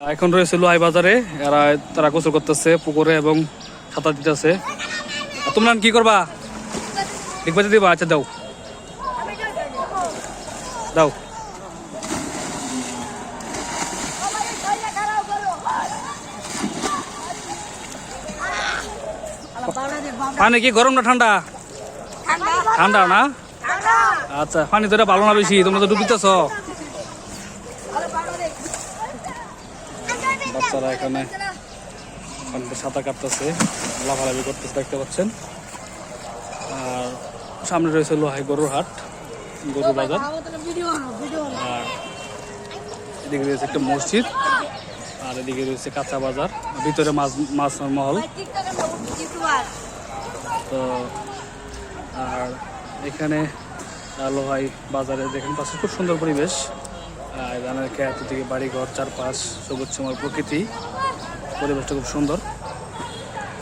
এখন রয়েছে লোহাই বাজারে। এরা, তারা গোসল করতেছে, পুকুরে এবং সাঁতার দিতেছে। তোমরা কি করবা? দেখবাতে দিবা আচ্ছা দাও। দাও। পানি কি গরম না ঠান্ডা? ঠান্ডা না? আচ্ছা পানি তো ভালো না বেশি, তোমরা তো ডুবিতেছ। বাচ্চারা এখানে সাঁতার কাটতেছে, লাফালাফি করতেছে, দেখতে পাচ্ছেন। আর সামনে রয়েছে লোহাই গরুর হাট, গরুর বাজার। আর এদিকে রয়েছে একটা মসজিদ, আর এদিকে রয়েছে কাঁচা বাজার ভিতরে মাছ মাছ মহল। তো, আর এখানে লোহাই বাজারে দেখেন পাশে খুব সুন্দর পরিবেশ। ধানের খেত থেকে বাড়ি ঘর চারপাশ সবুজ সময় প্রকৃতি। পরিবেশটা খুব সুন্দর।